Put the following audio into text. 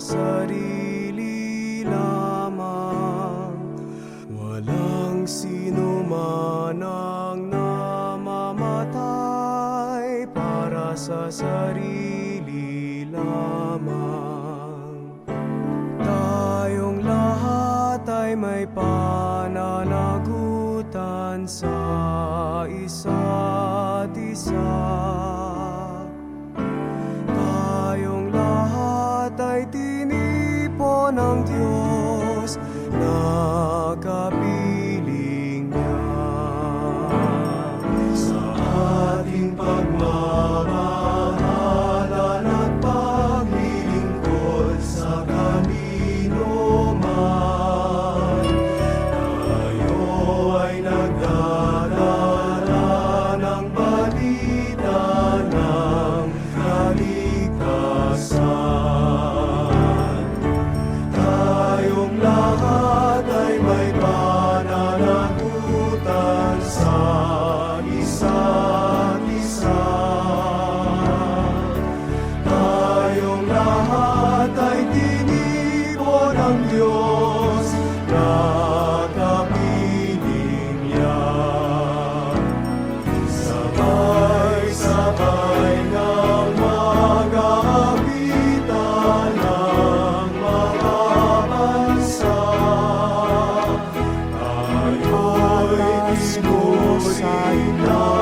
sarili lamang. Walang sino man ang namamatay Para sa sarili lamang. Tayong lahat ay may pananagutan sa isa't isa ng Diyos. Na nos saiu.